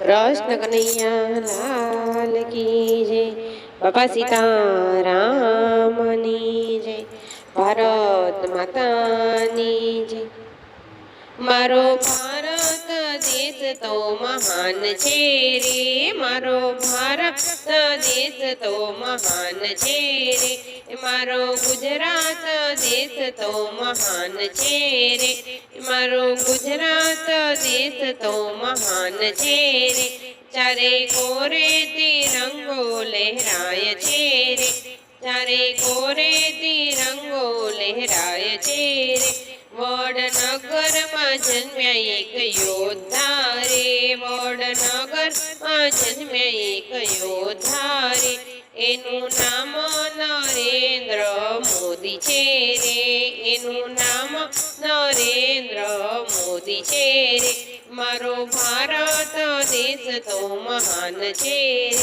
કૃષ્ણ કનૈયા લાલ કી જય. બાપા સીતારામની જય. ભારત માતાની જય. મારો ભારત દેશ તો મહાન છે રે. મારો ભારત દેશ તો મહાન છે રે. મારો ગુજરાત દેશ તો મહાન છે રે. મારો ગુજરાત દેશ તો મહાન છે રે. ચારે કોરે તિરંગો લહેરાય છે રે. ચારે કોરે તિરંગો લહેરાય છે રે. વડનગરમાં જન્મ્યા એક યોદ્ધા રે વડનગરમાં જન્મ્યા એક યોદ્ધા રે એનું નામ નરેન્દ્ર મોદી છે રે. એનું નામ નરેન્દ્ર મોદી છે રે. મારો ભારત દેશ તો મહાન છે.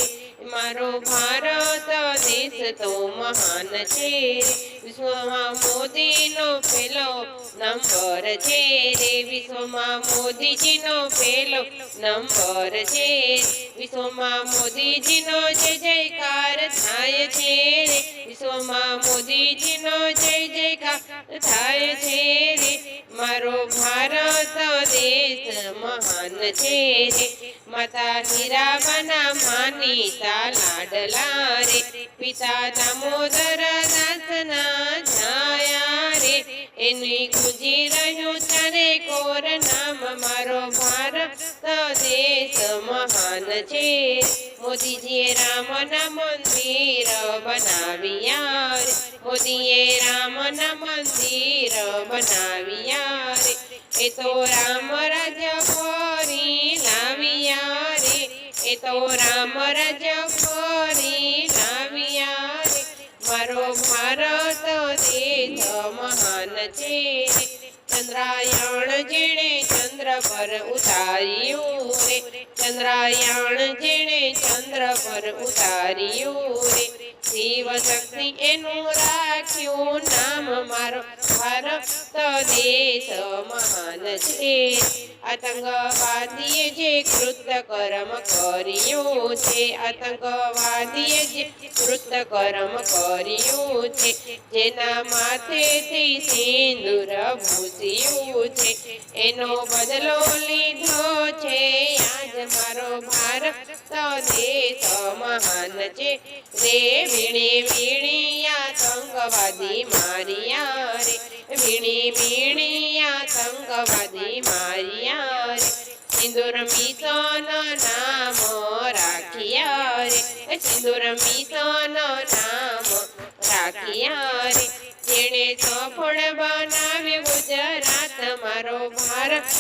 મારો ભારત દેશ તો મહાન છે. વિશ્વમાં મોદીનો પેલો નંબર છે. રે વિશ્વમાં મોદીજીનો પેલો નંબર છે. વિશ્વમાં મોદીજીનો જય જયકાર થાય છે. રે વિશ્વમાં મોદીજીનો જય જયકાર થાય છે રે. મારો ભારત દેશ મહાન છે રે. માતા હીરાબાના માનીતા લાડલા રે. પિતા દામોદર દાસના છાયા રે. એની ગુંજી રહ્યું ચારે કોર નામ. મારો ભારત દેશ મહાન છે મોદીજીએ રામના મંદિર બનાવ્યા. રે મોદીએ રામના મંદિર બનાવ્યા. રે એ તો રામ રાજ્ય ફરી લાવ્યા. રે એ તો રામ રાજ્ય ફરી લાવ્યા. રે મારો ભારત દેશ મહાન છે. ચંદ્રાયણ જેણે પર ઉતાર્યું રે. ચંદ્રાયણ જેણે ચંદ્ર પર ઉતાર્યું રે. શિવ શક્તિ એનું રાખ્યું નામ મારો. ભારત દેશ મહાન છે. આતંકવાદીએ જે કૃત કર્મ કર્યું છે આતંકવાદીએ જે કૃત કર્મ કર્યું છે જેના માથેથી સિંદુર ભૂસ્યું છે એનો બદલો લીધો છે આજ મારો ભારત દેશ મહાન છે રે વીણી વીણી આતંકવાદી મારિયા રે વીણી વીણી આતંકવાદી મારિયા સિંદૂર નો નામ રાખ્યા રે સિંદૂર નો નામ રાખ્યા રે જેણે સફળ બનાવ્યું ગુજરાત મારો ભારત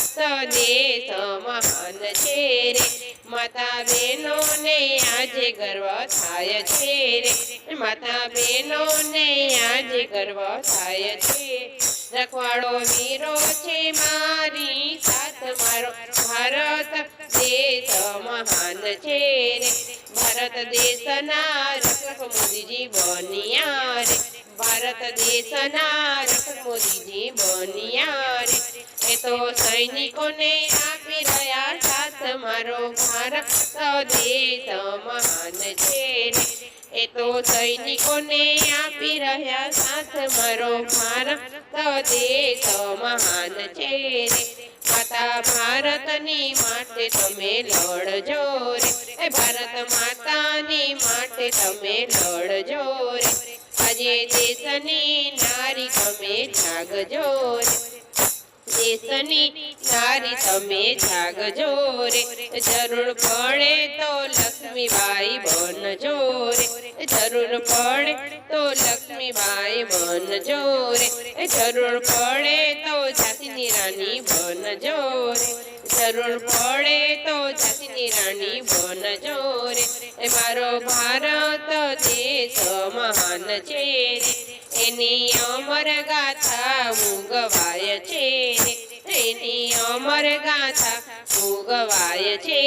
દેશ મહાન છે રે માતા બહેનોને આજે ગર્વ થાય છે રે માતા બહેનોને આજે ગર્વ થાય છે રખવાડો વીરો છે મારી સાથ મારો. ભારત દેશ મહાન છે રે. ભારત દેશના રક્ષક મોદીજી બન્યા રે. ભારત દેશના રક્ષક મોદીજી બન્યા રે. એ તો સૈનિકોને આપી રહ્યા સાથ મારો. ભારત દેશ મહાન છે એ તો સૈનિકોને આપી રહ્યા સાથ, મારો ભારત દેશ મહાન છે રે માતા ભારતની માટે તમે લડજો રે. એ ભારત માતાની માટે તમે લડજો રે. આજે દેશની નારી તમે જાગજો રે. દેશની નારી તમે જાગજો રે. જરૂર પડે તો લક્ષ્મીબાઈ બનજો રે. જરૂર પડે તો લક્ષ્મીબાઈ બનજો રે. જરૂર પડે તો ઝાંસીની રાણી બનજો રે. જરૂર પડે તો ઝાંસીની રાણી બનજો રે. મારો ભારત દેશ મહાન છે એની અમર ગાથા મુગવાય છે એની અમર ગાથા મુગવાય છે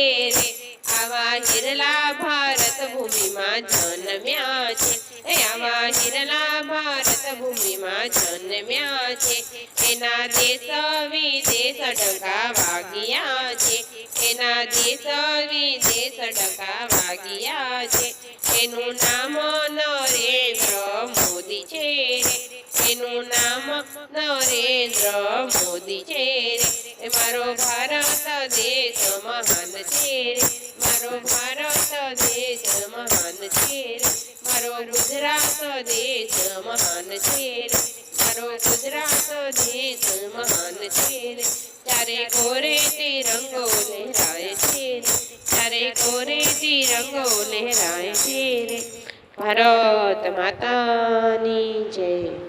આવા હિરલા ભારત ભૂમિમાં જન્મ્યા છે. એ આવા હિરલા ભારત ભૂમિમાં જન્મ્યા છે. એના દેશ વિદેશ ટકા વાગ્યા છે. એના દેશ વિદેશ ડંકા વાગ્યા છે. એનું નામ નરેન્દ્ર મોદી છે એનું નામ નરેન્દ્ર મોદી છે મારો ભારત દેશ મહાન છે મારો ભારત દેશ મહાન છે મારો ગુજરાત દેશ મહાન છે મારો ગુજરાત દેશ મહાન છે રે ચારે કોરે તિરંગો લહેરાય છે રે ચારે કોરે તિરંગો લહેરાય છે ભારત માતાની જય.